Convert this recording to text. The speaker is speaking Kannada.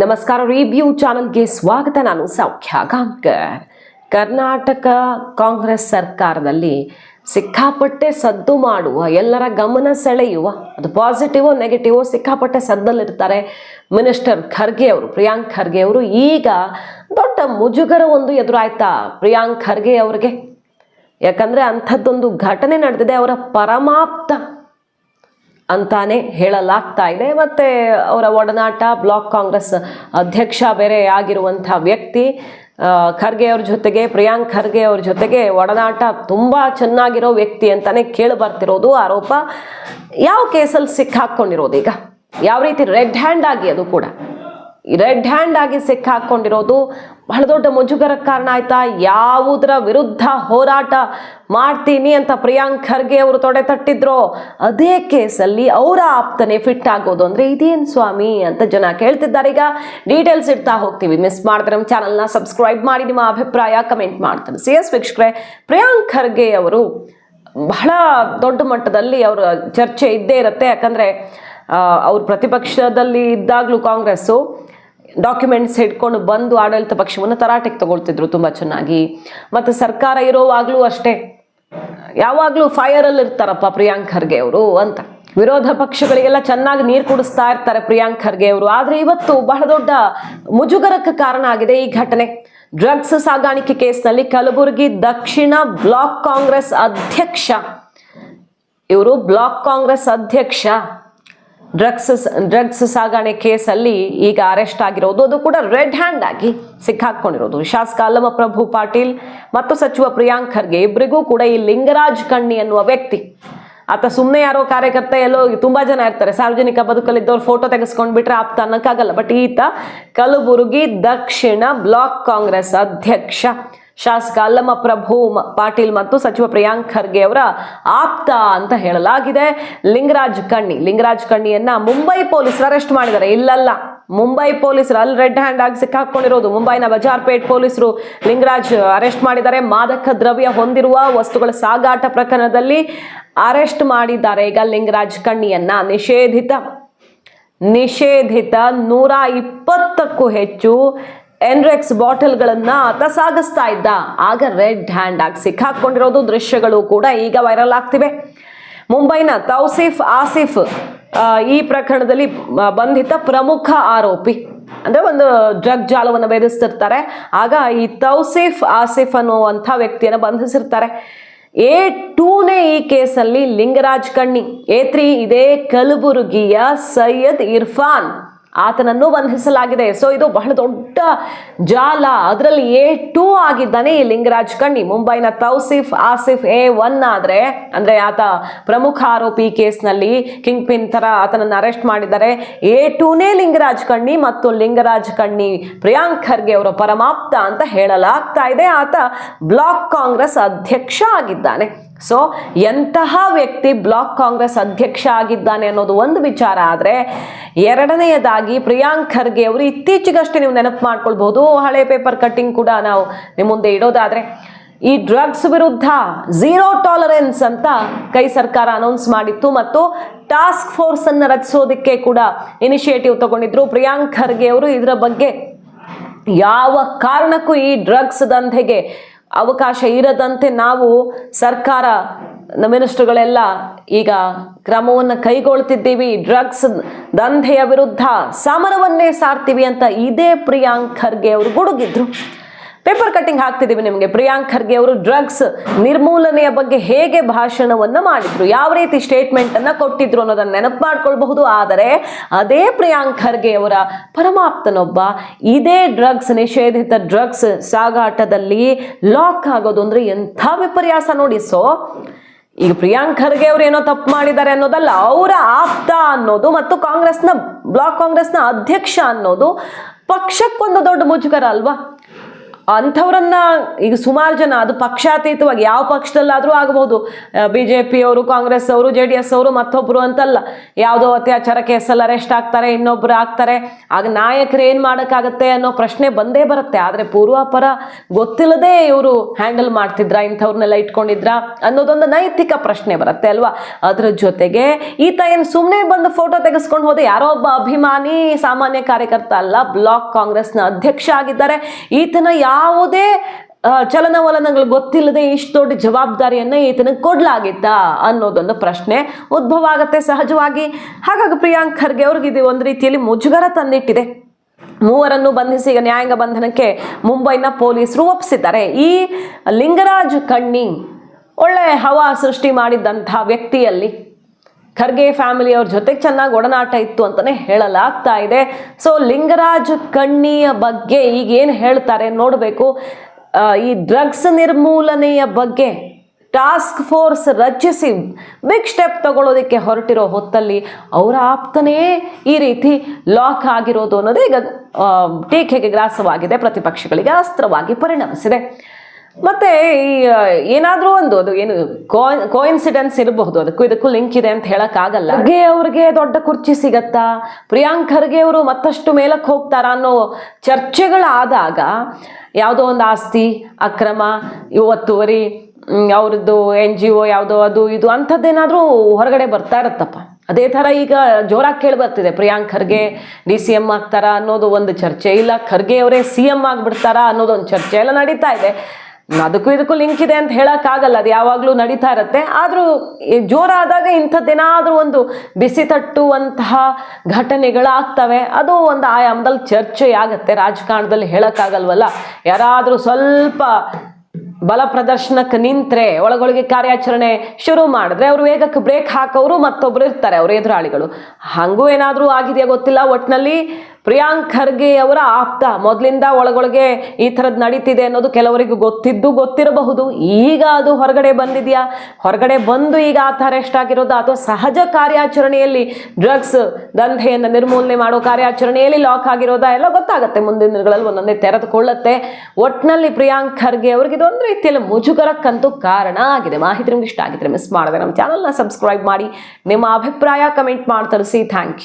ನಮಸ್ಕಾರ ರಿವ್ಯೂ ಚಾನಲ್ಗೆ ಸ್ವಾಗತ. ನಾನು ಸೌಖ್ಯ ಗಾಂಕರ್ ಕರ್ನಾಟಕ ಕಾಂಗ್ರೆಸ್ ಸರ್ಕಾರದಲ್ಲಿ ಸಿಕ್ಕಾಪಟ್ಟೆ ಸದ್ದು ಮಾಡುವ, ಎಲ್ಲರ ಗಮನ ಸೆಳೆಯುವ, ಅದು ಪಾಸಿಟಿವ್ ನೆಗೆಟಿವೋ ಸಿಕ್ಕಾಪಟ್ಟೆ ಸದ್ದಲ್ಲಿರ್ತಾರೆ ಮಿನಿಸ್ಟರ್ ಖರ್ಗೆ ಅವರು, ಪ್ರಿಯಾಂಕ್ ಖರ್ಗೆ ಅವರು. ಈಗ ದೊಡ್ಡ ಮುಜುಗರ ಒಂದು ಎದುರಾಯ್ತಾ ಪ್ರಿಯಾಂಕ್ ಖರ್ಗೆ ಅವ್ರಿಗೆ? ಯಾಕಂದ್ರೆ ಅಂಥದ್ದೊಂದು ಘಟನೆ ನಡೆದಿದೆ, ಅವರ ಪರಮಾಪ್ತ ಅಂತಾನೆ ಹೇಳಲಾಗ್ತಾ ಇದೆ. ಮತ್ತೆ ಅವರ ಒಡನಾಟ ಬ್ಲಾಕ್ ಕಾಂಗ್ರೆಸ್ ಅಧ್ಯಕ್ಷ ಬೇರೆ ಆಗಿರುವಂಥ ವ್ಯಕ್ತಿ ಖರ್ಗೆ ಅವ್ರ ಜೊತೆಗೆ, ಪ್ರಿಯಾಂಕ್ ಖರ್ಗೆ ಅವ್ರ ಜೊತೆಗೆ ಒಡನಾಟ ತುಂಬ ಚೆನ್ನಾಗಿರೋ ವ್ಯಕ್ತಿ ಅಂತಾನೆ ಕೇಳಿ ಬರ್ತಿರೋದು ಆರೋಪ. ಯಾವ ಕೇಸಲ್ಲಿ ಸಿಕ್ಕಾಕೊಂಡಿರೋದು ಈಗ? ಯಾವ ರೀತಿ ರೆಡ್ ಹ್ಯಾಂಡ್ ಆಗಿ ಅದು ಕೂಡ? ರೆಡ್ ಹ್ಯಾಂಡ್ ಆಗಿ ಸಿಕ್ಕಾಕೊಂಡಿರೋದು ಬಹಳ ದೊಡ್ಡ ಮುಜುಗರ ಕಾರಣ ಆಯ್ತಾ? ಯಾವುದರ ವಿರುದ್ಧ ಹೋರಾಟ ಮಾಡ್ತೀನಿ ಅಂತ ಪ್ರಿಯಾಂಕ್ ಖರ್ಗೆ ಅವರು ತೊಡೆ ತಟ್ಟಿದ್ರೋ. ಅದೇ ಕೇಸಲ್ಲಿ ಅವರ ಆಪ್ತನೆ ಫಿಟ್ ಆಗೋದು ಅಂದ್ರೆ ಇದೇನು ಸ್ವಾಮಿ ಅಂತ ಜನ ಕೇಳ್ತಿದ್ದಾರೆ. ಈಗ ಡೀಟೇಲ್ಸ್ ಇಡ್ತಾ ಹೋಗ್ತೀವಿ. ಮಿಸ್ ಮಾಡಿದ್ರೆ ನಮ್ಮ ಚಾನಲ್ನ ಸಬ್ಸ್ಕ್ರೈಬ್ ಮಾಡಿ, ನಿಮ್ಮ ಅಭಿಪ್ರಾಯ ಕಮೆಂಟ್ ಮಾಡ್ತಾರೆ ಸಿ ಎಸ್ ವೀಕ್ಷಕರೇ, ಪ್ರಿಯಾಂಕ್ ಖರ್ಗೆ ಅವರು ಬಹಳ ದೊಡ್ಡ ಮಟ್ಟದಲ್ಲಿ ಅವರ ಚರ್ಚೆ ಇದ್ದೇ ಇರುತ್ತೆ. ಯಾಕಂದರೆ ಅವ್ರ ಪ್ರತಿಪಕ್ಷದಲ್ಲಿ ಇದ್ದಾಗಲೂ ಕಾಂಗ್ರೆಸ್ಸು ಡಾಕ್ಯುಮೆಂಟ್ಸ್ ಹಿಡ್ಕೊಂಡು ಬಂದು ಆಡಳಿತ ಪಕ್ಷವನ್ನು ತರಾಟೆಗೆ ತಗೊಳ್ತಿದ್ರು ತುಂಬ ಚೆನ್ನಾಗಿ. ಮತ್ತು ಸರ್ಕಾರ ಇರೋವಾಗಲೂ ಅಷ್ಟೇ. ಯಾವಾಗಲೂ ಫೈರಲ್ಲಿ ಇರ್ತಾರಪ್ಪ ಪ್ರಿಯಾಂಕ್ ಖರ್ಗೆ ಅವರು ಅಂತ. ವಿರೋಧ ಪಕ್ಷಗಳಿಗೆಲ್ಲ ಚೆನ್ನಾಗಿ ನೀರು ಕುಡಿಸ್ತಾ ಇರ್ತಾರೆ ಪ್ರಿಯಾಂಕ್ ಖರ್ಗೆ ಅವರು. ಆದರೆ ಇವತ್ತು ಬಹಳ ದೊಡ್ಡ ಮುಜುಗರಕ್ಕೆ ಕಾರಣ ಆಗಿದೆ ಈ ಘಟನೆ. ಡ್ರಗ್ಸ್ ಸಾಗಾಣಿಕೆ ಕೇಸ್ನಲ್ಲಿ ಕಲಬುರಗಿ ದಕ್ಷಿಣ ಬ್ಲಾಕ್ ಕಾಂಗ್ರೆಸ್ ಅಧ್ಯಕ್ಷ. ಇವರು ಬ್ಲಾಕ್ ಕಾಂಗ್ರೆಸ್ ಅಧ್ಯಕ್ಷ. ಡ್ರಗ್ಸ್ ಡ್ರಗ್ಸ್ ಸಾಗಾಣೆ ಕೇಸಲ್ಲಿ ಈಗ ಅರೆಸ್ಟ್ ಆಗಿರೋದು. ಅದು ಕೂಡ ರೆಡ್ ಹ್ಯಾಂಡ್ ಆಗಿ ಸಿಕ್ಕಾಕೊಂಡಿರೋದು. ಶಾಸಕ ಅಲ್ಲಮ ಪ್ರಭು ಪಾಟೀಲ್ ಮತ್ತು ಸಚಿವ ಪ್ರಿಯಾಂಕ್ ಖರ್ಗೆ ಇಬ್ಬರಿಗೂ ಕೂಡ ಈ ಲಿಂಗರಾಜ್ ಕಣ್ಣಿ ಅನ್ನುವ ವ್ಯಕ್ತಿ. ಆತ ಸುಮ್ಮನೆ ಯಾರೋ ಕಾರ್ಯಕರ್ತ ಎಲ್ಲೋ ತುಂಬಾ ಜನ ಇರ್ತಾರೆ. ಸಾರ್ವಜನಿಕ ಬದುಕಲ್ಲಿದ್ದವ್ರು ಫೋಟೋ ತೆಗೆಸ್ಕೊಂಡು ಬಿಟ್ರೆ ಆಪ್ತ ಅನ್ನಕ್ಕಾಗಲ್ಲ. ಬಟ್ ಈತ ಕಲಬುರಗಿ ದಕ್ಷಿಣ ಬ್ಲಾಕ್ ಕಾಂಗ್ರೆಸ್ ಅಧ್ಯಕ್ಷ. ಶಾಸಕ ಅಲ್ಲಮ್ಮ ಪ್ರಭು ಪಾಟೀಲ್ ಮತ್ತು ಸಚಿವ ಪ್ರಿಯಾಂಕ್ ಖರ್ಗೆ ಅವರ ಆಪ್ತ ಅಂತ ಹೇಳಲಾಗಿದೆ. ಲಿಂಗರಾಜ್ ಕಣ್ಣಿ, ಲಿಂಗರಾಜ್ ಕಣ್ಣಿಯನ್ನ ಮುಂಬೈ ಪೊಲೀಸರು ಅರೆಸ್ಟ್ ಮಾಡಿದ್ದಾರೆ. ಇಲ್ಲಲ್ಲ, ಮುಂಬೈ ಪೊಲೀಸರು ಅಲ್ಲಿ ರೆಡ್ ಹ್ಯಾಂಡ್ ಆಗಿ ಸಿಕ್ಕಾಕೊಂಡಿರೋದು. ಮುಂಬೈನ ಬಜಾರ್ಪೇಟ್ ಪೊಲೀಸರು ಲಿಂಗರಾಜ್ ಅರೆಸ್ಟ್ ಮಾಡಿದ್ದಾರೆ. ಮಾದಕ ದ್ರವ್ಯ ಹೊಂದಿರುವ ವಸ್ತುಗಳ ಸಾಗಾಟ ಪ್ರಕರಣದಲ್ಲಿ ಅರೆಸ್ಟ್ ಮಾಡಿದ್ದಾರೆ. ಈಗ ಲಿಂಗರಾಜ್ ಕಣ್ಣಿಯನ್ನ ನಿಷೇಧಿತ ನಿಷೇಧಿತ ನೂರ ಇಪ್ಪತ್ತಕ್ಕೂ ಹೆಚ್ಚು ಎನ್ರೆಕ್ಸ್ ಬಾಟಲ್ಗಳನ್ನ ಆತ ಸಾಗಿಸ್ತಾ ಇದ್ದ. ಆಗ ರೆಡ್ ಹ್ಯಾಂಡ್ ಆಗಿ ಸಿಕ್ಕಾಕೊಂಡಿರೋದು ದೃಶ್ಯಗಳು ಕೂಡ ಈಗ ವೈರಲ್ ಆಗ್ತಿವೆ. ಮುಂಬೈನ ತೌಸಿಫ್ ಆಸಿಫ್ ಈ ಪ್ರಕರಣದಲ್ಲಿ ಬಂಧಿತ ಪ್ರಮುಖ ಆರೋಪಿ. ಅಂದ್ರೆ ಒಂದು ಡ್ರಗ್ ಜಾಲವನ್ನು ಭೇದಿಸ್ತಿರ್ತಾರೆ. ಆಗ ಈ ತೌಸಿಫ್ ಆಸಿಫ್ ಅನ್ನುವಂಥ ವ್ಯಕ್ತಿಯನ್ನು ಬಂಧಿಸಿರ್ತಾರೆ. ಎ ಟೂನೇ ಈ ಕೇಸಲ್ಲಿ ಲಿಂಗರಾಜ್ ಕಣ್ಣಿ, ಎ ಇದೇ ಕಲಬುರಗಿಯ ಸೈಯದ್ ಇರ್ಫಾನ್. ಆತನನ್ನು ಬಂಧಿಸಲಾಗಿದೆ. ಸೊ ಇದು ಬಹಳ ದೊಡ್ಡ ಜಾಲ. ಅದರಲ್ಲಿ ಎ ಟೂ ಆಗಿದ್ದಾನೆ ಈ ಲಿಂಗರಾಜ್ ಕಣ್ಣಿ. ಮುಂಬೈನ ತೌಸಿಫ್, ಆಸಿಫ್ ಎ ಒನ್ ಆದರೆ, ಅಂದ್ರೆ ಆತ ಪ್ರಮುಖ ಆರೋಪಿ ಕೇಸ್ನಲ್ಲಿ ಕಿಂಗ್ ಪಿನ್ ಥರ ಆತನನ್ನು ಅರೆಸ್ಟ್ ಮಾಡಿದ್ದಾರೆ. ಎ ಟೂನೇ ಲಿಂಗರಾಜ್ ಕಣ್ಣಿ ಮತ್ತು ಲಿಂಗರಾಜ್ ಕಣ್ಣಿ ಪ್ರಿಯಾಂಕ್ ಖರ್ಗೆ ಅವರ ಪರಮಾಪ್ತ ಅಂತ ಹೇಳಲಾಗ್ತಾ ಇದೆ. ಆತ ಬ್ಲಾಕ್ ಕಾಂಗ್ರೆಸ್ ಅಧ್ಯಕ್ಷ ಆಗಿದ್ದಾನೆ. ಸೊ ಎಂತಹ ವ್ಯಕ್ತಿ ಬ್ಲಾಕ್ ಕಾಂಗ್ರೆಸ್ ಅಧ್ಯಕ್ಷ ಆಗಿದ್ದಾನೆ ಅನ್ನೋದು ಒಂದು ವಿಚಾರ ಆದರೆ, ಎರಡನೆಯದಾಗಿ ಪ್ರಿಯಾಂಕ್ ಖರ್ಗೆ ಅವರು ಇತ್ತೀಚೆಗಷ್ಟೇ ನೀವು ನೆನಪು ಮಾಡ್ಕೊಳ್ಬಹುದು ಹಳೆ ಪೇಪರ್ ಕಟ್ಟಿಂಗ್ ಕೂಡ ನಾವು ನಿಮ್ಮ ಮುಂದೆ ಇಡೋದಾದ್ರೆ, ಈ ಡ್ರಗ್ಸ್ ವಿರುದ್ಧ ಝೀರೋ ಟಾಲರೆನ್ಸ್ ಅಂತ ಕೈ ಸರ್ಕಾರ ಅನೌನ್ಸ್ ಮಾಡಿತ್ತು ಮತ್ತು ಟಾಸ್ಕ್ ಫೋರ್ಸ್ ಅನ್ನು ರಚಿಸೋದಕ್ಕೆ ಕೂಡ ಇನಿಷಿಯೇಟಿವ್ ತಗೊಂಡಿದ್ರು ಪ್ರಿಯಾಂಕ್ ಖರ್ಗೆ ಅವರು. ಇದರ ಬಗ್ಗೆ ಯಾವ ಕಾರಣಕ್ಕೂ ಈ ಡ್ರಗ್ಸ್ ದಂಧೆಗೆ ಅವಕಾಶ ಇರದಂತೆ ನಾವು ಸರ್ಕಾರ ಮಿನಿಸ್ಟ್ರುಗಳೆಲ್ಲ ಈಗ ಕ್ರಮವನ್ನು ಕೈಗೊಳ್ತಿದ್ದೀವಿ. ಡ್ರಗ್ಸ್ ದಂಧೆಯ ವಿರುದ್ಧ ಸಮರವನ್ನೇ ಸಾರ್ತೀವಿ ಅಂತ ಇದೇ ಪ್ರಿಯಾಂಕ್ ಖರ್ಗೆ ಅವರು ಗುಡುಗಿದ್ರು. ಪೇಪರ್ ಕಟ್ಟಿಂಗ್ ಹಾಕ್ತಿದ್ದೀವಿ ನಿಮಗೆ. ಪ್ರಿಯಾಂಕ್ ಖರ್ಗೆ ಅವರು ಡ್ರಗ್ಸ್ ನಿರ್ಮೂಲನೆಯ ಬಗ್ಗೆ ಹೇಗೆ ಭಾಷಣವನ್ನ ಮಾಡಿದ್ರು, ಯಾವ ರೀತಿ ಸ್ಟೇಟ್ಮೆಂಟ್ ಅನ್ನ ಕೊಟ್ಟಿದ್ರು ಅನ್ನೋದನ್ನ ನೆನಪು ಮಾಡ್ಕೊಳ್ಬಹುದು. ಆದರೆ ಅದೇ ಪ್ರಿಯಾಂಕ್ ಖರ್ಗೆ ಅವರ ಪರಮಾಪ್ತನೊಬ್ಬ, ಇದೇ ಡ್ರಗ್ಸ್, ನಿಷೇಧಿತ ಡ್ರಗ್ಸ್ ಸಾಗಾಟದಲ್ಲಿ ಲಾಕ್ ಆಗೋದು ಅಂದ್ರೆ ಎಂಥ ವಿಪರ್ಯಾಸ ನೋಡಿ. ಸೊ ಈಗ ಪ್ರಿಯಾಂಕ್ ಖರ್ಗೆ ಅವ್ರು ಏನೋ ತಪ್ಪು ಮಾಡಿದ್ದಾರೆ ಅನ್ನೋದಲ್ಲ, ಅವರ ಆಪ್ತ ಅನ್ನೋದು ಮತ್ತು ಕಾಂಗ್ರೆಸ್ನ, ಬ್ಲಾಕ್ ಕಾಂಗ್ರೆಸ್ನ ಅಧ್ಯಕ್ಷ ಅನ್ನೋದು ಪಕ್ಷಕ್ಕೊಂದು ದೊಡ್ಡ ಮುಜುಗರ ಅಲ್ವಾ? ಅಂಥವ್ರನ್ನ ಈಗ ಸುಮಾರು ಜನ, ಅದು ಪಕ್ಷಾತೀತವಾಗಿ ಯಾವ ಪಕ್ಷದಲ್ಲಾದರೂ ಆಗಬಹುದು ಬಿ ಜೆ ಪಿಯವರು ಕಾಂಗ್ರೆಸ್ ಅವರು ಜೆ ಡಿ ಎಸ್ ಅವರು ಮತ್ತೊಬ್ಬರು ಅಂತಲ್ಲ. ಯಾವುದೋ ಅತ್ಯಾಚಾರ ಕೇಸಲ್ಲಿ ಅರೆಸ್ಟ್ ಆಗ್ತಾರೆ, ಇನ್ನೊಬ್ರು ಆಗ್ತಾರೆ. ಆಗ ನಾಯಕರು ಏನು ಮಾಡೋಕ್ಕಾಗತ್ತೆ ಅನ್ನೋ ಪ್ರಶ್ನೆ ಬಂದೇ ಬರುತ್ತೆ. ಆದರೆ ಪೂರ್ವಾಪರ ಗೊತ್ತಿಲ್ಲದೆ ಇವರು ಹ್ಯಾಂಡಲ್ ಮಾಡ್ತಿದ್ರ, ಇಂಥವ್ರನ್ನೆಲ್ಲ ಇಟ್ಕೊಂಡಿದ್ರ ಅನ್ನೋದೊಂದು ನೈತಿಕ ಪ್ರಶ್ನೆ ಬರುತ್ತೆ ಅಲ್ವಾ? ಅದ್ರ ಜೊತೆಗೆ ಈತ ಏನು ಸುಮ್ಮನೆ ಬಂದು ಫೋಟೋ ತೆಗೆಸ್ಕೊಂಡು ಹೋದೆ, ಯಾರೋ ಒಬ್ಬ ಅಭಿಮಾನಿ, ಸಾಮಾನ್ಯ ಕಾರ್ಯಕರ್ತ ಅಲ್ಲ, ಬ್ಲಾಕ್ ಕಾಂಗ್ರೆಸ್ನ ಅಧ್ಯಕ್ಷ ಆಗಿದ್ದಾರೆ. ಈತನ ಯಾವುದೇ ಚಲನವಲನಗಳು ಗೊತ್ತಿಲ್ಲದೆ ಇಷ್ಟು ದೊಡ್ಡ ಜವಾಬ್ದಾರಿಯನ್ನು ಈತನಿಗೆ ಕೊಡಲಾಗಿತ್ತ ಅನ್ನೋದೊಂದು ಪ್ರಶ್ನೆ ಉದ್ಭವ ಆಗುತ್ತೆ ಸಹಜವಾಗಿ. ಹಾಗಾಗಿ ಪ್ರಿಯಾಂಕ್ ಖರ್ಗೆ ಅವ್ರಿಗೆ ಇದು ಒಂದು ರೀತಿಯಲ್ಲಿ ಮುಜುಗರ ತಂದಿಟ್ಟಿದೆ. ಮೂವರನ್ನು ಬಂಧಿಸಿ ಈಗ ನ್ಯಾಯಾಂಗ ಬಂಧನಕ್ಕೆ ಮುಂಬೈನ ಪೊಲೀಸರು ಒಪ್ಪಿಸಿದ್ದಾರೆ ಈ ಲಿಂಗರಾಜ್ ಕಣ್ಣಿ ಒಳ್ಳೆ ಹವಾ ಸೃಷ್ಟಿ ಮಾಡಿದ್ದಂಥ ವ್ಯಕ್ತಿಯಲ್ಲಿ ಖರ್ಗೆ ಫ್ಯಾಮಿಲಿಯವ್ರ ಜೊತೆಗೆ ಚೆನ್ನಾಗಿ ಒಡನಾಟ ಇತ್ತು ಅಂತಲೇ ಹೇಳಲಾಗ್ತಾ ಇದೆ. ಸೊ ಲಿಂಗರಾಜ್ ಕಣ್ಣಿಯ ಬಗ್ಗೆ ಈಗ ಏನು ಹೇಳ್ತಾರೆ ನೋಡಬೇಕು. ಈ ಡ್ರಗ್ಸ್ ನಿರ್ಮೂಲನೆಯ ಬಗ್ಗೆ ಟಾಸ್ಕ್ ಫೋರ್ಸ್ ರಚಿಸಿ ಬಿಗ್ ಸ್ಟೆಪ್ ತಗೊಳ್ಳೋದಕ್ಕೆ ಹೊರಟಿರೋ ಹೊತ್ತಲ್ಲಿ ಅವರ ಆಪ್ತನೇ ಈ ರೀತಿ ಲಾಕ್ ಆಗಿರೋದು ಅನ್ನೋದೇ ಈಗ ಟೀಕೆಗೆ ಗ್ರಾಸವಾಗಿದೆ. ಪ್ರತಿಪಕ್ಷಗಳಿಗೆ ಅಸ್ತ್ರವಾಗಿ ಪರಿಣಮಿಸಿದೆ. ಮತ್ತೆ ಈ ಏನಾದ್ರೂ ಒಂದು, ಅದು ಏನು ಕೋಇನ್ಸಿಡೆನ್ಸ್ ಇರಬಹುದು. ಅದಕ್ಕೂ ಇದಕ್ಕೂ ಲಿಂಕ್ ಇದೆ ಅಂತ ಹೇಳಕ್ಕಾಗಲ್ಲ ಖರ್ಗೆ ಅವ್ರಿಗೆ ದೊಡ್ಡ ಕುರ್ಚಿ ಸಿಗತ್ತಾ? ಪ್ರಿಯಾಂಕ್ ಖರ್ಗೆ ಅವರು ಮತ್ತಷ್ಟು ಮೇಲಕ್ಕೆ ಹೋಗ್ತಾರಾ ಅನ್ನೋ ಚರ್ಚೆಗಳಾದಾಗ ಯಾವುದೋ ಒಂದು ಆಸ್ತಿ, ಅಕ್ರಮ ಇವತ್ತುವರಿ ಅವ್ರದ್ದು ಎನ್ ಜಿ ಒ ಯಾವುದೋ ಅದು ಇದು ಅಂಥದ್ದೇನಾದರೂ ಹೊರಗಡೆ ಬರ್ತಾ ಇರತ್ತಪ್ಪ. ಅದೇ ಥರ ಈಗ ಜೋರಾಗಿ ಕೇಳಿ ಬರ್ತಿದೆ Priyank Kharge D C M ಆಗ್ತಾರಾ ಅನ್ನೋದು ಒಂದು ಚರ್ಚೆ ಇಲ್ಲ, ಖರ್ಗೆ ಅವರೇ ಸಿ ಎಂ ಆಗಿಬಿಡ್ತಾರ ಅನ್ನೋದೊಂದು ಚರ್ಚೆ ಎಲ್ಲ ನಡೀತಾ ಇದೆ. ಅದಕ್ಕೂ ಇದಕ್ಕೂ ಲಿಂಕ್ ಇದೆ ಅಂತ ಹೇಳೋಕ್ಕಾಗಲ್ಲ, ಅದು ಯಾವಾಗಲೂ ನಡೀತಾ ಇರುತ್ತೆ. ಆದರೂ ಜೋರಾದಾಗ ಇಂಥದ್ದೇನಾದರೂ ಒಂದು ಬಿಸಿ ತಟ್ಟುವಂತಹ ಘಟನೆಗಳಾಗ್ತವೆ. ಅದು ಒಂದು ಆಯಾಮದಲ್ಲಿ ಚರ್ಚೆ ಆಗುತ್ತೆ ರಾಜಕಾರಣದಲ್ಲಿ ಹೇಳೋಕ್ಕಾಗಲ್ವಲ್ಲ. ಯಾರಾದರೂ ಸ್ವಲ್ಪ ಬಲ ಪ್ರದರ್ಶನಕ್ಕೆ ನಿಂತ್ರೆ, ಒಳಗೊಳಗೆ ಕಾರ್ಯಾಚರಣೆ ಶುರು ಮಾಡಿದ್ರೆ ಅವರು ವೇಗಕ್ಕೆ ಬ್ರೇಕ್ ಹಾಕೋರು ಮತ್ತೊಬ್ರು ಇರ್ತಾರೆ, ಅವ್ರ ಎದುರಾಳಿಗಳು. ಹಂಗೂ ಏನಾದರೂ ಆಗಿದೆಯಾ ಗೊತ್ತಿಲ್ಲ. ಒಟ್ಟಿನಲ್ಲಿ ಪ್ರಿಯಾಂಕ್ ಖರ್ಗೆ ಅವರ ಆಪ್ತ. ಮೊದಲಿಂದ ಒಳಗೊಳಗೆ ಈ ಥರದ್ದು ನಡೀತಿದೆ ಅನ್ನೋದು ಕೆಲವರಿಗೂ ಗೊತ್ತಿದ್ದು ಗೊತ್ತಿರಬಹುದು. ಈಗ ಅದು ಹೊರಗಡೆ ಬಂದಿದೆಯಾ? ಹೊರಗಡೆ ಬಂದು ಈಗ ಆತ ಅರೆಸ್ಟ್ ಆಗಿರೋದು? ಅಥವಾ ಸಹಜ ಕಾರ್ಯಾಚರಣೆಯಲ್ಲಿ ಡ್ರಗ್ಸ್ ದಂಧೆಯನ್ನು ನಿರ್ಮೂಲನೆ ಮಾಡೋ ಕಾರ್ಯಾಚರಣೆಯಲ್ಲಿ ಲಾಕ್ ಆಗಿರೋದ? ಎಲ್ಲ ಗೊತ್ತಾಗುತ್ತೆ. ಮುಂದಿನ ದಿನಗಳಲ್ಲಿ ಒಂದೊಂದೇ ತೆರೆದುಕೊಳ್ಳುತ್ತೆ. ಒಟ್ಟಿನಲ್ಲಿ ಪ್ರಿಯಾಂಕ್ ಖರ್ಗೆ ಅವ್ರಿಗೆ ಇದೊಂದು ರೀತಿಯಲ್ಲಿ ಮುಜುಗರಕ್ಕಂತೂ ಕಾರಣ ಆಗಿದೆ. ಮಾಹಿತಿ ನಿಮ್ಗೆ ಇಷ್ಟ ಆಗಿದ್ರೆ ಮಿಸ್ ಮಾಡಿದೆ ನಮ್ಮ ಚಾನಲ್ನ ಸಬ್ಸ್ಕ್ರೈಬ್ ಮಾಡಿ. ನಿಮ್ಮ ಅಭಿಪ್ರಾಯ ಕಮೆಂಟ್ ಮಾಡಿ ತಿಳಿಸಿ ಥ್ಯಾಂಕ್ ಯು